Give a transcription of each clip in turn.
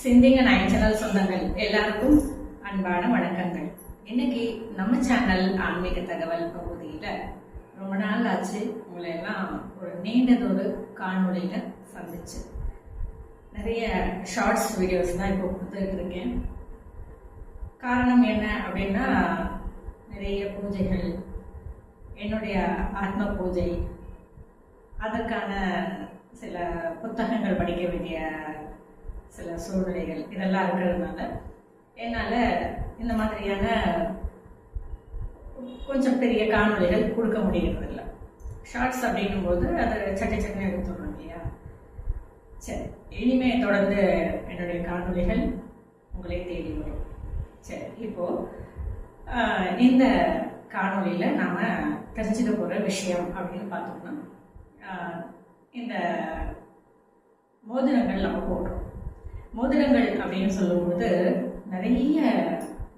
சிந்திங்க nine channel சொந்தங்கள். எல்லாருக்கும் அன்பான வணக்கங்கள். இன்னைக்கு நம்ம சேனல் ஆன்மீக தகவல் பகுதியில் ரொம்ப நாள் ஆச்சு. உங்களை எல்லாம் ஒரு நீண்டதொரு காணொலியில் சந்திச்சு. நிறைய ஷார்ட்ஸ் வீடியோஸ் தான் இப்போ கொடுத்துட்டு இருக்கேன் காரணம் என்ன அப்படின்னா நிறைய பூஜைகள் என்னுடைய ஆத்ம பூஜை அதற்கான சில புத்தகங்கள் படிக்க வேண்டிய சில சூழ்நிலைகள் இதெல்லாம் இருக்கிறதுனால என்னால் இந்த மாதிரியான கொஞ்சம் பெரிய காணொளிகள் கொடுக்க முடியறதில்ல ஷார்ட்ஸ் அப்படிங்கும்போது அது சட்டை சட்டை எடுத்துடணும் இல்லையா? சரி இனிமே தொடர்ந்து என்னுடைய காணொளிகள் உங்களை தேடி வரும். சரி இப்போ இந்த காணொலியில் நாம் தெரிஞ்சுக்க போகிற விஷயம் அப்படின்னு பார்த்தோம்னா இந்த மோதிரங்கள் நம்ம போடுறோம் மோதிரங்கள் அப்படின்னு சொல்லும்போது நிறைய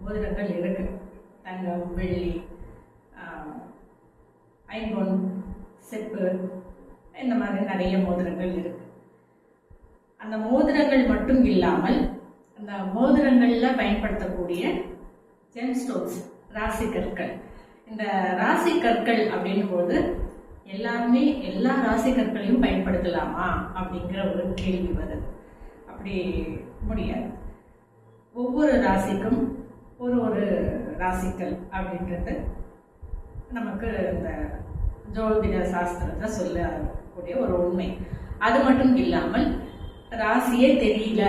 மோதிரங்கள் இருக்கு. தங்கம் வெள்ளி ஐம்பொன் செப்பு இந்த மாதிரி நிறைய மோதிரங்கள் இருக்கு. அந்த மோதிரங்கள் மட்டும் இல்லாமல் அந்த மோதிரங்களில் பயன்படுத்தக்கூடிய ஜெம்ஸ்டோன்ஸ் ராசி கற்கள். இந்த ராசி கற்கள் அப்படின் போது எல்லாருமே எல்லா ராசி கற்களையும் பயன்படுத்தலாமா அப்படிங்கிற ஒரு கேள்வி வருது. அப்படி முடியாது. ஒவ்வொரு ராசிக்கும் ஒரு ஒரு ராசிக்கல் அப்படின்றது நமக்கு இந்த ஜோதிட சாஸ்திரத்தை சொல்லக்கூடிய ஒரு உண்மை. அது மட்டும் இல்லாமல் ராசியே தெரியல.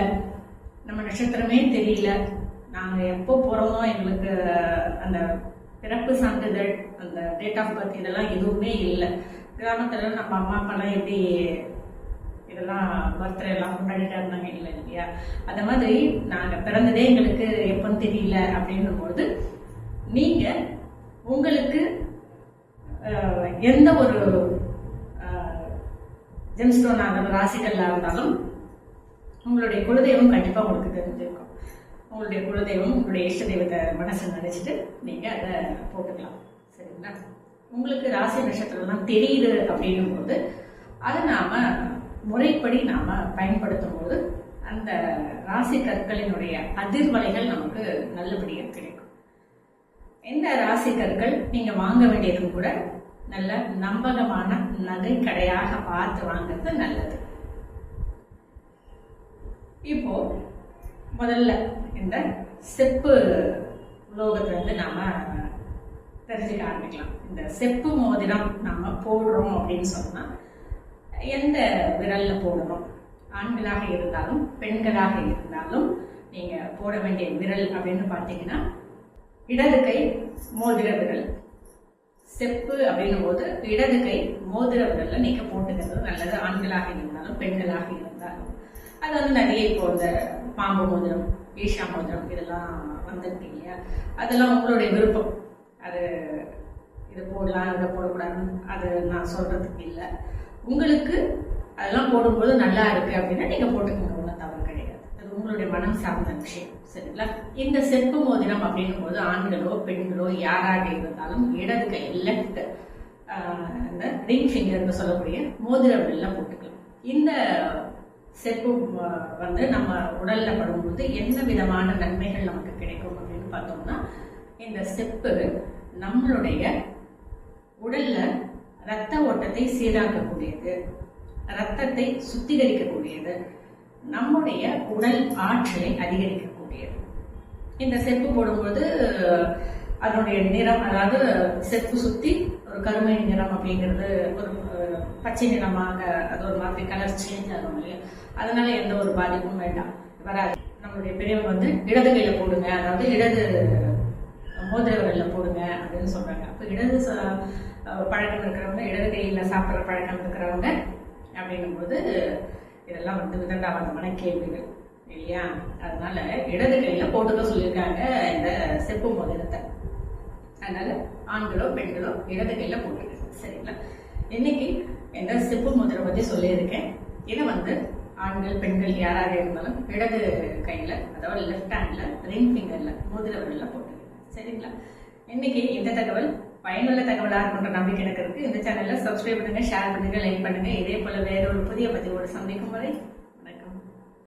நம்ம நட்சத்திரமே தெரியல. நாங்கள் எப்போ பிறந்தோம் எங்களுக்கு அந்த பிறப்பு சான்றிதழ் அந்த டேட் ஆஃப் பர்த் இதெல்லாம் எதுவுமே இல்லை. கிராமத்தில் நம்ம அம்மா அப்பாலாம் எப்படி இதெல்லாம் பர்த்டே எல்லாம் கொண்டாடிட்டா இருந்தாங்க. இல்லை இல்லையா? அந்த மாதிரி நாங்கள் பிறந்ததே எங்களுக்கு எப்போன்னு தெரியல அப்படின்னும் போது நீங்கள் உங்களுக்கு எந்த ஒரு ஜெம்ஸ்டோன் ஆனாலும் ராசிகள்லாம் இருந்தாலும் உங்களுடைய குலதெய்வம் கண்டிப்பாக உங்களுக்கு தெரிஞ்சிருக்கும். உங்களுடைய குலதெய்வம் உங்களுடைய இஷ்ட தெய்வத்தை மனசில் நினைச்சிட்டு நீங்கள் அதை போட்டுக்கலாம். சரிங்களா? உங்களுக்கு ராசி நட்சத்திரம்லாம் தெரியுது அப்படின்னும் போது அதை நாம முறைப்படி நாம பயன்படுத்தும் போது அந்த ராசி கற்களினுடைய அதிர்வலைகள் நமக்கு நல்லபடியாக கிடைக்கும். இந்த ராசி கற்கள் நீங்கள் வாங்க வேண்டியதும் கூட நல்ல நம்பகமான நகை கடையாக பார்த்து வாங்குறது நல்லது. இப்போ முதல்ல இந்த செப்பு உலோகத்திலிருந்து நாம தெரிஞ்சுக்க ஆரம்பிக்கலாம். இந்த செப்பு மோதிரம் நாம போடுறோம் அப்படின்னு சொன்னா எந்த விரல்ல போடணும்? ஆண்களாக இருந்தாலும் பெண்களாக இருந்தாலும் நீங்க போட வேண்டிய விரல் அப்படின்னு பார்த்தீங்கன்னா இடது கை மோதிர விரல். செப்பு அப்படின்னும் போது இடது கை மோதிர விரல்ல நீங்க போட்டுக்கிறது நல்லது. ஆண்களாக இருந்தாலும் பெண்களாக இருந்தாலும். அது வந்து நிறைய இப்போ இந்த பாம்பு மோதிரம் ஈஷா மோதிரம் இதெல்லாம் வந்திருக்கு இல்லையா? அதெல்லாம் உங்களுடைய விருப்பம். அது இது போடலாம் இதை போடக்கூடாதுன்னு அது நான் சொல்றதுக்கு இல்லை. உங்களுக்கு அதெல்லாம் போடும்போது நல்லா இருக்கு அப்படின்னா நீங்க போட்டுக்கோங்க ஒன்றும் தவறு கிடையாது. அது உங்களுடைய மனம் சார்ந்த விஷயம் சரிங்களா? இந்த செப்பு மோதிரம் அப்படின்னும் போது ஆண்களோ பெண்களோ யாராக இருந்தாலும் இடது கை லெஃப்ட் அந்த ரிங் ஃபிங்கர்னு சொல்லக்கூடிய மோதிர விரல்ல போட்டுக்கலாம். இந்த செப்பு வந்து நம்ம உடல்ல படும்போது என்ன விதமான நன்மைகள் நமக்கு கிடைக்கும் அப்படின்னு பார்த்தோம்னா இந்த செப்பு நம்மளுடைய உடல்ல ரத்த ஓட்டத்தை சீராக்கக்கூடியது. ரத்தத்தை சுத்திகரிக்கக்கூடியது. நம்முடைய உடல் ஆற்றலை அதிகரிக்கக்கூடியது. இந்த செப்பு போடும்போது அதனுடைய நிறம் அதாவது செப்பு சுத்தி ஒரு கருமை நிறம் அப்படிங்கிறது ஒரு பச்சை நிறமாக அது ஒரு மாதிரி கலர் சேஞ்ச் ஆகும் இல்லையா? அதனால எந்த ஒரு பாதிப்பும் வேண்டாம். வராது. நம்மளுடைய பெரியவங்க வந்து இடது கையில போடுங்க. அதாவது இடது மோதிர போடுங்க அப்படின்னு சொல்றாங்க. அப்ப இடது பழக்கம் இருக்கிறவங்க இடது கையில் சாப்பிட்ற பழக்கம் இருக்கிறவங்க அப்படிங்கும்போது இதெல்லாம் வந்து விதண்டாபந்தமான கேள்விகள் இல்லையா? அதனால இடது கையில் போட்டுக்க சொல்லியிருக்காங்க இந்த செப்பு மோதிரத்தை. அதனால ஆண்களோ பெண்களோ இடது கையில் போட்டுருக்காங்க சரிங்களா? இன்னைக்கு இந்த செப்பு மோதிரம் பற்றி சொல்லியிருக்கேன். இதை வந்து ஆண்கள் பெண்கள் யாராக இருந்தாலும் இடது கையில அதாவது லெஃப்ட் ஹேண்டில் ரிங் ஃபிங்கரில் மோதிர போட்டுருக்கேன் சரிங்களா? இன்னைக்கு இந்த தகவல் பயனுள்ள தகவலாக இருக்குன்ற நம்பிக்கை எனக்கு இருக்கு. இந்த சேனல்ல சப்ஸ்கிரைப் பண்ணுங்க ஷேர் பண்ணுங்க லைக் பண்ணுங்க. இதே போல வேற ஒரு புதிய பதிவோடு சந்திக்கும் வரை